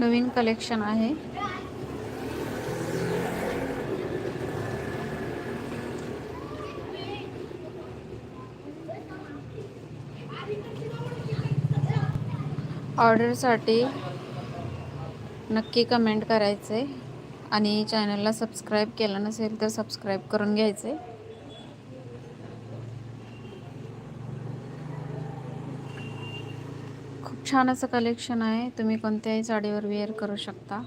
नवीन collection आहे. ऑर्डरसाठी नक्की कमेंट करायचे आणि चॅनलला सबस्क्राईब केलं नसेल तर सबस्क्राईब करून घ्यायचे. छान असं कलेक्शन आहे. तुम्ही कोणत्याही साडीवर वेअर करू शकता.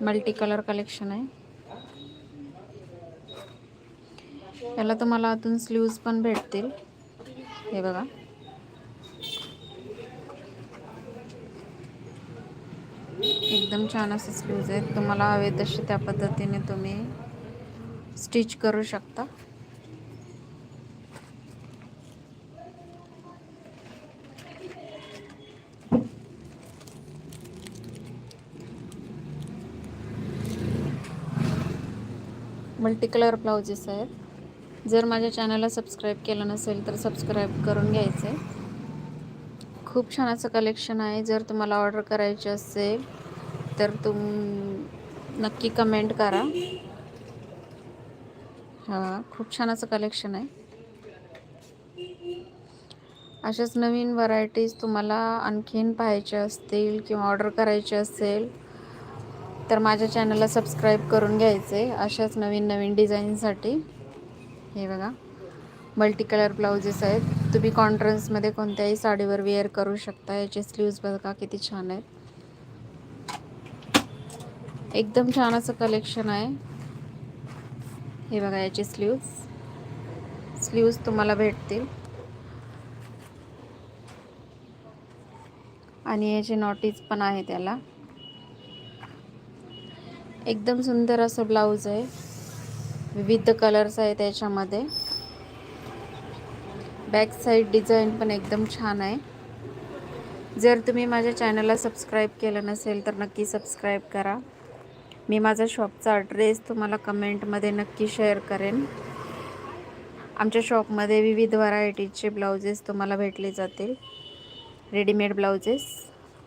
मल्टी कलर कलेक्शन आहे. याला तुम्हाला अजून स्लीव्ज पण भेटतील. हे बघा. एकदम छान असे स्लीव्ज आहेत. तुम्हाला हवे तसे त्या पद्धतीने तुम्ही स्टिच करू शकता. मल्टी कलर ब्लाउजेस आहेत. जर माझ्या चॅनलला सबस्क्राईब केलं नसेल तर सबस्क्राईब करून घ्यायचं. आहे खूप छान असं कलेक्शन आहे. जर तुम्हाला ऑर्डर करायची असेल तर तुम नक्की कमेंट करा. हां खूप छान असं कलेक्शन आहे. अशाच नवीन व्हरायटीज तुम्हाला आणखीन पाहायचे असतील किंवा ऑर्डर करायचे असेल तर माझ्या चॅनलला सबस्क्राईब करून घ्यायचे अशाच नवीन नवीन डिझाईनसाठी हे बघा. मल्टी कलर ब्लाउजेस आहेत. तुम्ही कॉन्ट्रन्समध्ये कोणत्याही साडीवर वेअर करू शकता. याचे स्लीव्ज बघा किती छान आहेत. एकदम छान असं कलेक्शन आहे. हे बघा याचे स्लीव्ज स्लीव्ज तुम्हाला भेटतील. आणि याचे नॉटीज पण आहे त्याला एकदम सुंदर असं ब्लाऊज आहे. विविध कलर्स आहे त्याच्यामध्ये. बॅक साईड डिझाईन पण एकदम छान आहे. जर तुम्ही माझ्या चॅनलला सबस्क्राईब केलं नसेल तर नक्की सबस्क्राईब करा. मी माझा शॉपचा ॲड्रेस तुम्हाला कमेंटमध्ये नक्की शेअर करेन. आमच्या शॉपमध्ये विविध व्हरायटीचे ब्लाउजेस तुम्हाला भेटले जातील. रेडीमेड ब्लाउजेस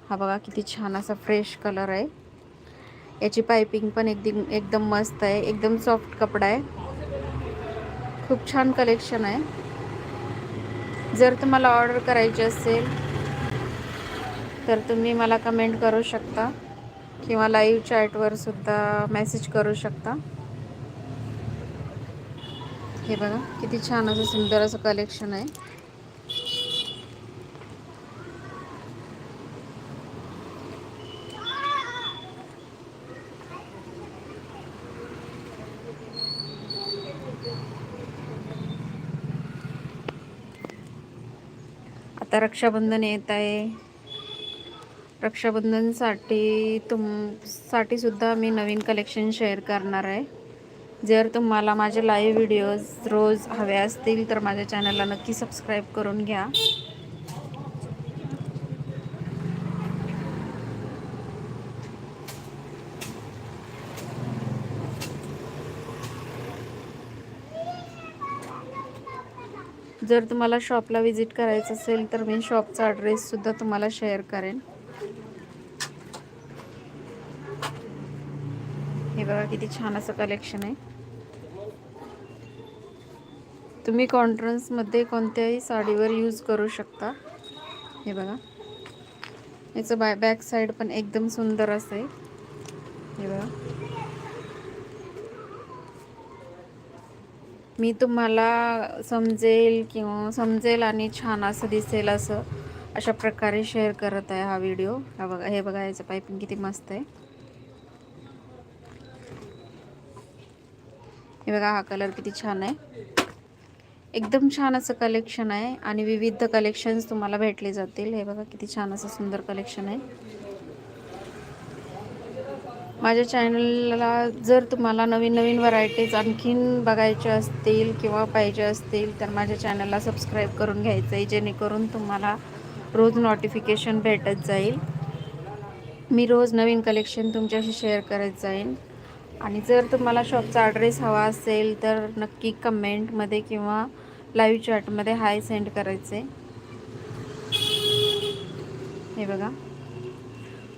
हा बघा किती छान असा फ्रेश कलर आहे. याची पायपिंग पण एकदम एकदम मस्त आहे. एकदम सॉफ्ट कपडा आहे. खूप छान कलेक्शन आहे. जर तुम्हाला ऑर्डर करायची असेल तर तुम्ही मला कमेंट करू शकता. किंवा लाईव्ह चॅटवर सुद्धा मेसेज करू शकता. हे बघा किती छान असं सुंदर असं कलेक्शन आहे. आता रक्षाबंधन येत आहे. रक्षाबंधनसाठी तुमसाठी सुद्धा मी नवीन कलेक्शन शेअर करणार आहे. जर तुम्हाला माझे लाईव्ह व्हिडिओज रोज हवे असतील तर माझ्या चॅनलला नक्की सबस्क्राईब करून घ्या. जर तुम्हाला शॉपला व्हिजिट करायचं असेल तर मी शॉपचा ॲड्रेससुद्धा तुम्हाला शेअर करेन. हे बघा किती छान असं कलेक्शन आहे. तुम्ही कॉन्ट्रन्समध्ये कोणत्याही साडीवर यूज करू शकता. हे बघा. याचं बाय बॅक साईड पण एकदम सुंदर असं आहे. हे बघा. मी तुम्हाला समजेल किंवा समजेल आणि छान असं दिसेल असं अशा प्रकारे शेअर करत आहे हा व्हिडिओ हा बघा हे बघा याचं पायपिंग किती मस्त आहे. हे बघा हा कलर किती छान आहे. एकदम छान असं कलेक्शन आहे आणि विविध कलेक्शन्स तुम्हाला भेटले जातील. हे बघा किती छान असं सुंदर कलेक्शन आहे. माझ्या चॅनलला जर तुम्हाला नवीन नवीन व्हरायटीज आणखीन बघायच्या असतील किंवा पाहिजे असतील तर माझ्या चॅनलला सबस्क्राईब करून घ्यायचं आहे जेणेकरून तुम्हाला रोज नोटिफिकेशन भेटत जाईल. मी रोज नवीन कलेक्शन तुमच्याशी शेअर करत जाईन. आणि जर तुम्हाला शॉपचा ॲड्रेस हवा असेल तर नक्की कमेंटमध्ये किंवा लाईव्ह चॅटमध्ये हाय सेंड करायचे हे बघा.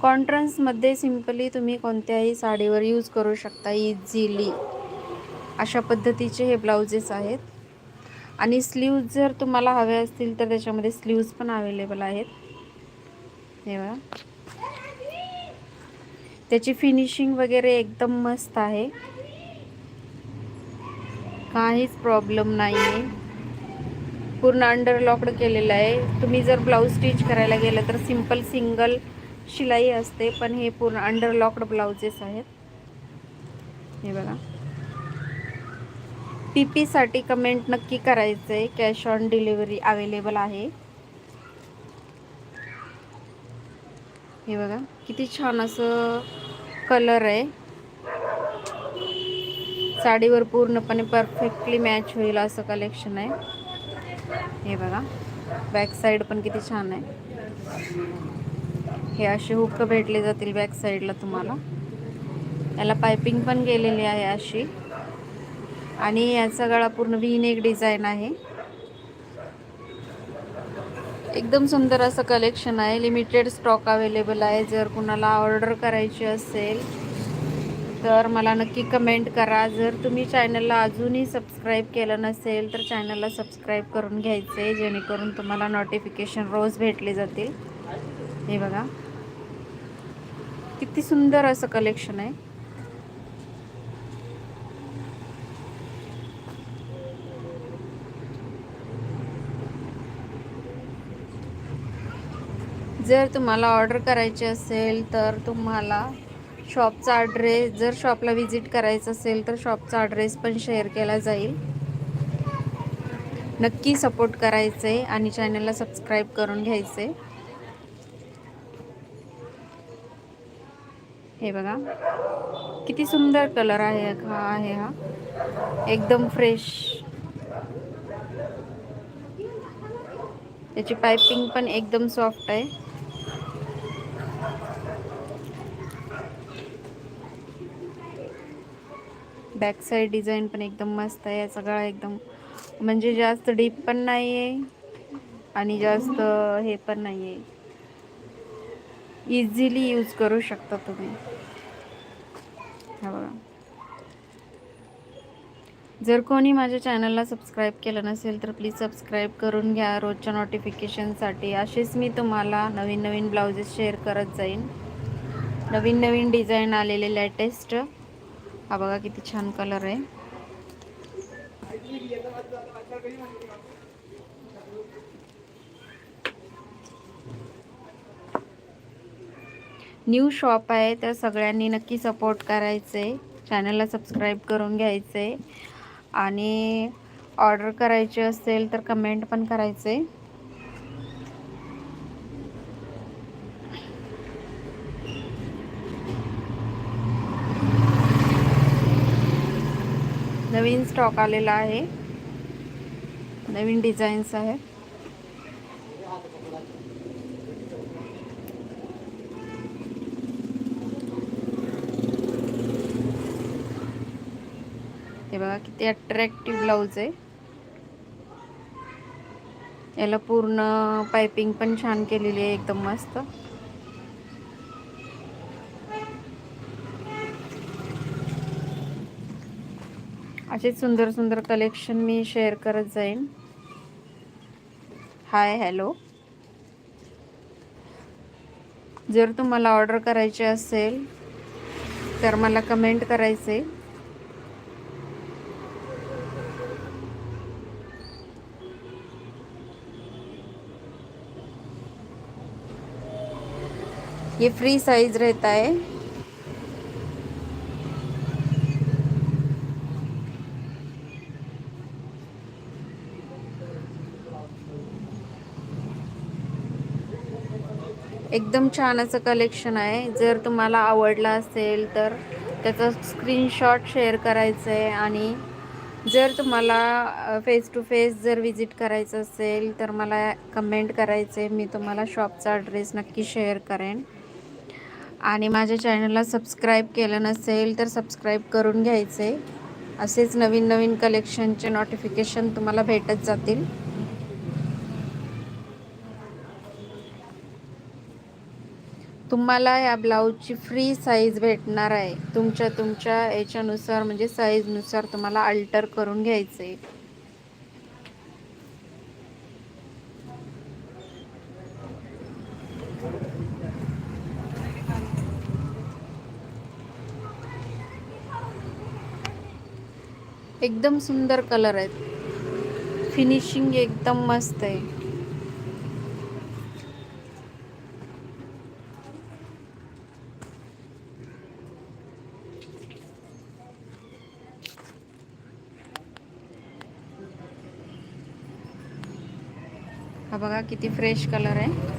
कॉन्ट्रन्समध्ये सिम्पली तुम्ही कोणत्याही साडीवर यूज करू शकता इझिली. अशा पद्धतीचे हे ब्लाउजेस आहेत. आणि स्लीव्ज जर तुम्हाला हवे असतील तर त्याच्यामध्ये स्लीव्ज पण अवेलेबल आहेत. हे बघा. त्याची फिनिशिंग वगैरे एकदम मस्त आहे. काहीच प्रॉब्लेम नाही आहे पूर्ण अंडरलॉकड केलेलं आहे. तुम्ही जर ब्लाऊज स्टिच करायला गेलं तर सिंपल सिंगल शिलाई असते पण हे पूर्ण अंडरलॉकड ब्लाउजेस आहेत. हे बघा. पी पीसाठी कमेंट नक्की करायचं आहे कॅश ऑन डिलिव्हरी अवेलेबल आहे. हे बघा किती छान असं कलर आहे. साडीवर पूर्णपणे परफेक्टली मॅच होईल असं कलेक्शन आहे. हे बघा बॅक साईड पण किती छान आहे. हे असे हुक भेटले जातील बॅक साईडला तुम्हाला. याला पायपिंग पण गेलेली आहे अशी. आणि याचा गळा पूर्ण व्हीन एक डिझाईन आहे. एकदम सुंदर असं कलेक्शन आहे. लिमिटेड स्टॉक अवेलेबल आहे. जर कुणाला ऑर्डर करायची असेल तर मला नक्की कमेंट करा. जर तुम्ही चॅनलला अजूनही सबस्क्राईब केलं नसेल तर चॅनलला सबस्क्राईब करून घ्यायचं आहे जेणेकरून तुम्हाला नोटिफिकेशन रोज भेटले जातील. हे बघा. किती सुंदर असं कलेक्शन आहे. जर तुम्हाला ऑर्डर करायची असेल तर तुम्हाला शॉपचा ॲड्रेस जर शॉपला व्हिजिट करायचं असेल तर शॉपचा ॲड्रेस पण शेअर केला जाईल. नक्की सपोर्ट करायचं आहे आणि चॅनलला सबस्क्राईब करून घ्यायचं हे बघा. किती सुंदर कलर आहे हा आहे हा. एकदम फ्रेश त्याची पायपिंग पण एकदम सॉफ्ट आहे. बॅक साईड डिझाईन पण एकदम मस्त आहे. याचा गळा एकदम म्हणजे जास्त डीप पण नाही आहे आणि जास्त हे पण नाही आहे इझिली यूज करू शकता तुम्ही. हा बघा. जर कोणी माझ्या चॅनलला सबस्क्राईब केलं नसेल तर प्लीज सबस्क्राईब करून घ्या. रोजच्या नोटिफिकेशनसाठी असेच मी तुम्हाला नवीन नवीन ब्लाउजेस शेअर करत जाईन. नवीन नवीन डिझाईन आलेले लेटेस्ट. हा बघा किती छान कलर आहे. न्यू शॉप आहे तर सगळ्यांनी नक्की सपोर्ट करायचं. आहे चॅनलला सबस्क्राईब करून घ्यायचं. आहे आणि ऑर्डर करायची असेल तर कमेंट पण करायचं. आहे नवीन स्टॉक आलेला आहे. नवीन डिझाईन्स आहेत. हे बघा किती अट्रॅक्टिव्ह ब्लाऊज आहे. याला पूर्ण पायपिंग पण छान केलेली आहे एकदम मस्त. असेच सुंदर सुंदर कलेक्शन मी शेअर करत जाईन. हाय हॅलो जर तुम्हाला ऑर्डर करायचे असेल तर मला कमेंट करायचे. ये फ्री साइज रहता है। एकदम छान असं कलेक्शन आहे. जर तुम्हाला आवडलं असेल तर त्याचा स्क्रीनशॉट शेअर करायचं आहे आणि जर तुम्हाला फेस टू फेस जर विजिट करायचं असेल तर मला कमेंट करायचं आहे मी तुम्हाला शॉपचा ॲड्रेस नक्की शेअर करेन. आणि माझ्या चॅनलला सबस्क्राईब केलं नसेल तर सबस्क्राईब करून घ्यायचे. असेच नवीन नवीन कलेक्शनचे नोटिफिकेशन तुम्हाला भेटत जातील. तुम्हाला ह्या ब्लाऊजची फ्री साईज भेटणार आहे. तुमच्या तुमच्या याच्यानुसार म्हणजे साईजनुसार तुम्हाला अल्टर करून घ्यायचं. आहे एकदम सुंदर कलर आहेत. फिनिशिंग एकदम मस्त आहे. हा बघा किती फ्रेश कलर आहे.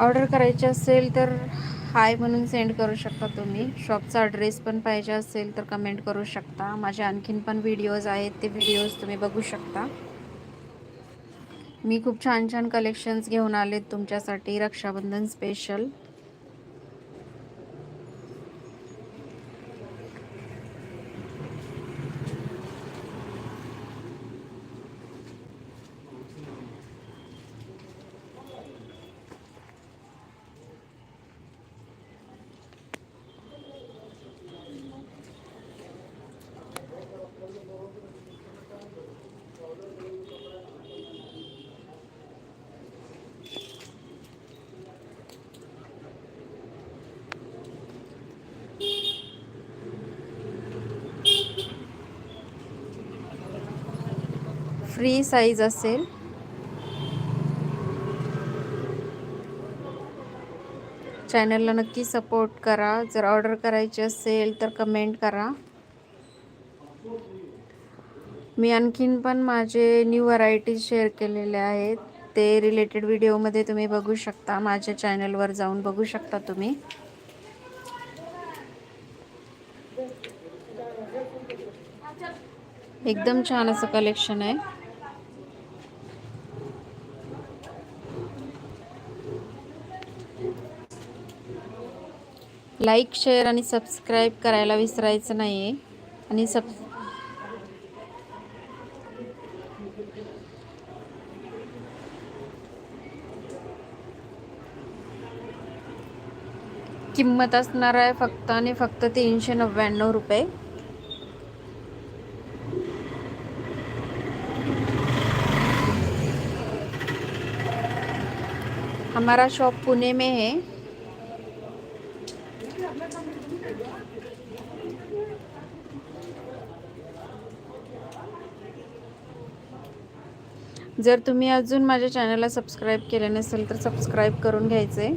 ऑर्डर करायची असेल तर हाय म्हणून सेंड करू शकता तुम्ही. शॉपचा ॲड्रेस पण पाहिजे असेल तर कमेंट करू शकता. माझे आणखीन पण व्हिडिओज आहेत. ते व्हिडिओज तुम्ही बघू शकता. मी खूप छान छान कलेक्शन्स घेऊन आले तुमच्यासाठी. रक्षाबंधन स्पेशल फ्री साईज असेल. चॅनलला नक्की सपोर्ट करा. जर ऑर्डर करायची असेल तर कमेंट करा. मी आणखीन पण माझे न्यू व्हरायटीज शेअर केलेले आहेत. ते रिलेटेड व्हिडिओमध्ये तुम्ही बघू शकता. माझ्या चॅनलवर जाऊन बघू शकता तुम्ही. एकदम छान असं कलेक्शन आहे. लाईक शेअर आणि सबस्क्राईब करायला विसरायचं नाही आहे आणि सब किंमत असणार आहे फक्त आणि फक्त तीनशे नव्याण्णव रुपये. हमारा शॉप पुणे में है. जर तुम्ही अजून माझ्या चॅनलला सबस्क्राईब केले नसेल तर सबस्क्राईब करून घ्यायचे.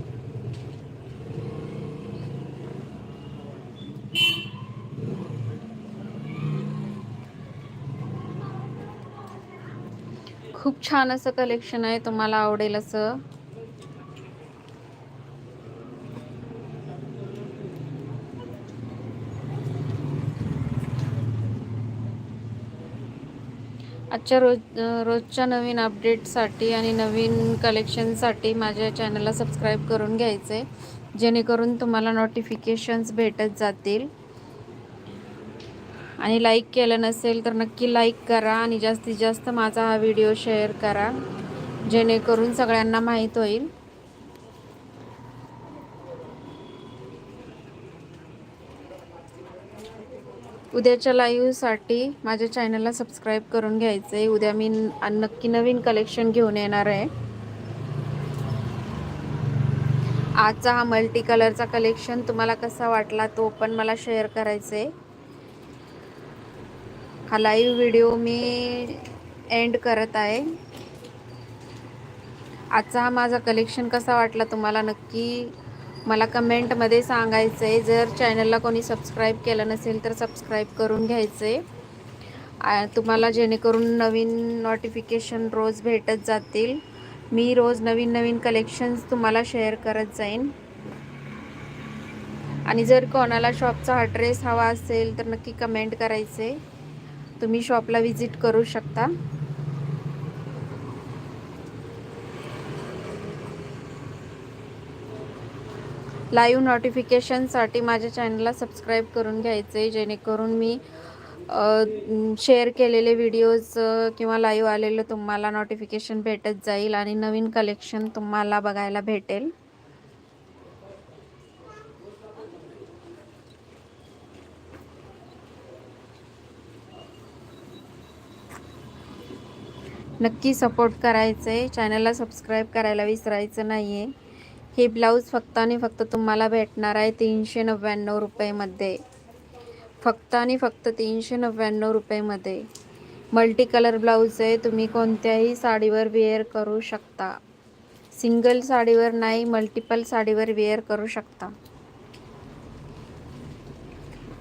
खूप छान असं कलेक्शन आहे तुम्हाला आवडेल असं. आजच्या रोज रोजच्या नवीन अपडेटसाठी आणि नवीन कलेक्शनसाठी माझ्या चॅनलला सबस्क्राईब करून घ्यायचे. जेणेकरून तुम्हाला नोटिफिकेशन्स भेटत जातील. आणि लाईक केलं नसेल तर नक्की लाईक करा आणि जास्तीत जास्त माझा हा व्हिडिओ शेअर करा. जेणेकरून सगळ्यांना माहीत होईल. उद्याच्या लाईव्हसाठी माझ्या चॅनलला सबस्क्राईब करून घ्यायचं आहे उद्या मी नक्की नवीन कलेक्शन घेऊन येणार आहे. आजचा हा मल्टी कलरचा कलेक्शन तुम्हाला कसा वाटला तो पण मला शेअर करायचा आहे हा लाईव्ह व्हिडिओ मी एंड करत आहे. आजचा हा माझा कलेक्शन कसा वाटला तुम्हाला नक्की मला कमेंटमध्ये सांगायचं आहे जर चॅनलला कोणी सबस्क्राईब केलं नसेल तर सबस्क्राईब करून घ्यायचं आहे तुम्हाला जेणेकरून नवीन नोटिफिकेशन रोज भेटत जातील. मी रोज नवीन नवीन कलेक्शन्स तुम्हाला शेअर करत जाईन. आणि जर कोणाला शॉपचा हा ड्रेस हवा असेल तर नक्की कमेंट करायचे तुम्ही शॉपला व्हिजिट करू शकता. लाईव्ह नोटिफिकेशनसाठी माझ्या चॅनलला सबस्क्राईब करून घ्यायचे जेणेकरून मी शेअर केलेले व्हिडिओज किंवा लाईव्ह आलेलं तुम्हाला नोटिफिकेशन भेटत जाईल आणि नवीन कलेक्शन तुम्हाला बघायला भेटेल. नक्की सपोर्ट करायचं आहे चॅनलला सबस्क्राईब करायला विसरायचं नाही आहे हे ब्लाऊज फक्त आणि फक्त तुम्हाला भेटणार आहे तीनशे नव्याण्णव रुपयेमध्ये. फक्त आणि फक्त तीनशे नव्याण्णव रुपयेमध्ये. मल्टी कलर ब्लाऊज आहे तुम्ही कोणत्याही साडीवर वेअर करू शकता. सिंगल साडीवर नाही मल्टिपल साडीवर वेअर करू शकता.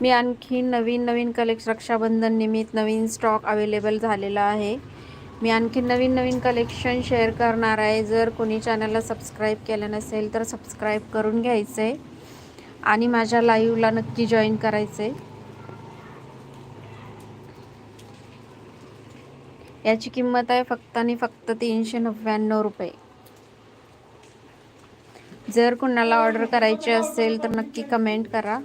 मी आणखी नवीन नवीन कलेक्शन रक्षाबंधन निमित्त नवीन स्टॉक अवेलेबल झालेला आहे. मी आणखी नवीन नवीन कलेक्शन शेअर करणार आहे. जर कोणी चॅनलला सबस्क्राईब केलं नसेल तर सबस्क्राईब करून घ्यायचं आहे आणि माझ्या लाईव्हला नक्की जॉईन करायचं आहे याची किंमत आहे फक्त आणि फक्त तीनशे नव्याण्णव रुपये. जर कुणाला ऑर्डर करायची असेल तर नक्की कमेंट करा.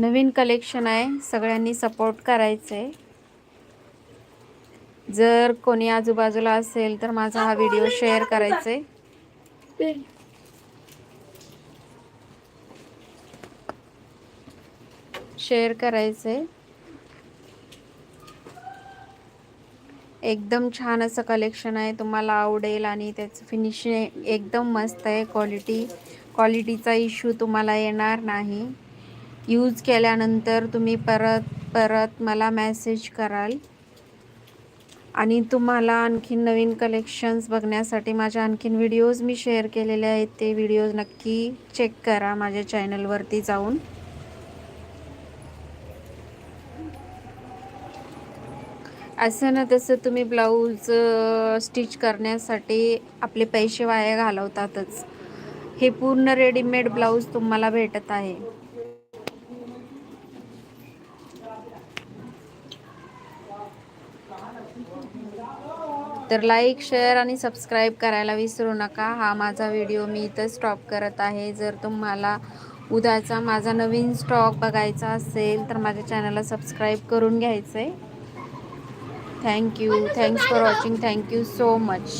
नवीन कलेक्शन आहे. सगळ्यांनी सपोर्ट करायचं आहे जर कोणी आजूबाजूला असेल तर माझा हा व्हिडिओ शेअर करायचा आहे शेअर करायचं एकदम छान असं कलेक्शन आहे. तुम्हाला आवडेल आणि त्याचं फिनिशिंग एकदम मस्त आहे. क्वालिटी क्वालिटीचा इश्यू तुम्हाला येणार नाही. यूज केल्यानंतर तुम्ही परत परत मला मॅसेज कराल. आणि तुम्हाला आणखीन नवीन कलेक्शन्स बघण्यासाठी माझ्या आणखीन व्हिडिओज मी शेअर केलेले आहेत. ते व्हिडिओज नक्की चेक करा माझ्या चॅनलवरती जाऊन. असं ना तसं तुम्ही ब्लाऊज स्टिच करण्यासाठी आपले पैसे वाया घालवतातच. हे पूर्ण रेडीमेड ब्लाऊज तुम्हाला भेटत आहे. तर लाईक शेअर आणि सबस्क्राईब करायला विसरू नका. हा माझा व्हिडिओ मी इथं स्टॉप करत आहे. जर तुम्हाला उद्याचा माझा नवीन स्टॉक बघायचा असेल तर माझ्या चॅनलला सबस्क्राईब करून घ्यायचं आहे thank you thanks for watching thank you so much